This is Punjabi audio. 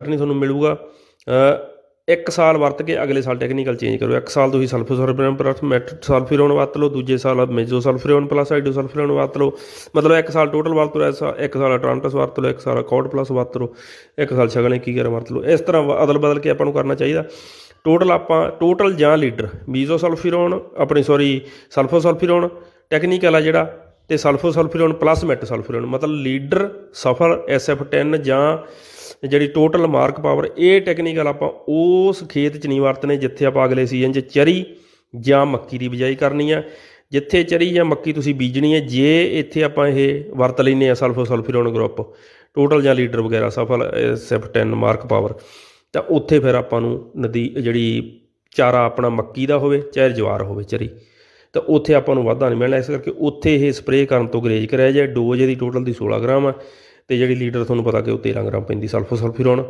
ਨਹੀਂ ਤੁਹਾਨੂੰ ਮਿਲੂਗਾ। ਇੱਕ ਸਾਲ ਵਰਤ ਕੇ ਅਗਲੇ ਸਾਲ ਟੈਕਨੀਕਲ ਚੇਂਜ ਕਰੋ। ਇੱਕ ਸਾਲ ਤੁਸੀਂ ਸਲਫੋਸਲਫਿਰੋਨ ਪਲੱਸ ਮੈਟ ਸਲਫਿਰੋਨ ਵਰਤ ਲਓ, ਦੂਜੇ ਸਾਲ ਮੇਜੋ ਸਲਫਿਰੋਨ ਪਲੱਸ ਹਾਈਡਰੋ ਵਰਤ ਲਓ। ਮਤਲਬ ਇੱਕ ਸਾਲ ਟੋਟਲ ਵਰਤ ਲਓ ਇਸ ਇੱਕ ਸਾਲ ਟ੍ਰਾਂਟਸ ਵਰਤ ਲਓ, ਇੱਕ ਸਾਲ ਕੋਡ ਪਲੱਸ ਵਰਤ ਲਓ, ਇੱਕ ਸਾਲ ਸ਼ਗਲੇ ਕੀ ਕਰ ਵਰਤ ਲਓ। ਇਸ ਤਰ੍ਹਾਂ ਅਦਲ ਬਦਲ ਕੇ ਆਪਾਂ ਨੂੰ ਕਰਨਾ ਚਾਹੀਦਾ। ਟੋਟਲ ਆਪਾਂ ਟੋਟਲ ਜਾਂ ਲੀਡਰ ਮੇਜ਼ੋਸਲਫਿਰੋਨ ਆਪਣੀ ਸੌਰੀ ਸਲਫੋਸਲਫਿਰੋਨ ਟੈਕਨੀਕਲ ਆ ਜਿਹੜਾ, ਤੇ ਸਲਫੋਸਲਫਿਰੋਨ ਪਲੱਸ ਮੈਟ ਮਤਲਬ ਲੀਡਰ ਸਫਲ SF10 ਜਾਂ ਜਿਹੜੀ ਟੋਟਲ ਮਾਰਕ ਪਾਵਰ ਇਹ ਟੈਕਨੀਕਲ ਆਪਾਂ ਉਸ ਖੇਤ 'ਚ ਨਹੀਂ ਵਰਤਨੇ ਜਿੱਥੇ ਆਪਾਂ ਅਗਲੇ ਸੀਜ਼ਨ 'ਚ ਚਰੀ ਜਾਂ ਮੱਕੀ ਦੀ ਬਿਜਾਈ ਕਰਨੀ ਆ। ਜਿੱਥੇ ਚਰੀ ਜਾਂ ਮੱਕੀ ਤੁਸੀਂ ਬੀਜਣੀ ਹੈ ਜੇ ਇੱਥੇ ਆਪਾਂ ਇਹ ਵਰਤ ਲੈਨੇ ਆ ਸਲਫੋ ਸਲਫਿਰੋਨ ਗਰੁੱਪ ਟੋਟਲ ਜਾਂ ਲੀਡਰ ਵਗੈਰਾ ਸਫਲ SF10 ਮਾਰਕ ਪਾਵਰ ਤਾਂ ਉੱਥੇ ਫਿਰ ਆਪਾਂ ਨੂੰ ਨਦੀ, ਜਿਹੜੀ ਚਾਰਾ ਆਪਣਾ ਮੱਕੀ ਦਾ ਹੋਵੇ, ਚਾਹੇ ਜਵਾਰ ਹੋਵੇ ਚਰੀ, ਤਾਂ ਉੱਥੇ ਆਪਾਂ ਨੂੰ ਵਾਧਾ ਨਹੀਂ ਮਿਲਣਾ। ਇਸ ਕਰਕੇ ਉੱਥੇ ਇਹ ਸਪਰੇਅ ਕਰਨ ਤੋਂ ਗਰੇਜ ਕਰਿਆ ਜਾਏ। ਡੋਜ਼ ਇਹਦੀ ਟੋਟਲ ਦੀ 16 ਗ੍ਰਾਮ ਆ। ਅਤੇ ਜਿਹੜੀ ਲੀਟਰ ਤੁਹਾਨੂੰ ਪਤਾ ਕਿ ਉਹ 13 ਗ੍ਰਾਮ ਪੈਂਦੀ ਸਲਫੋ ਸਲਫਿਰੋਨ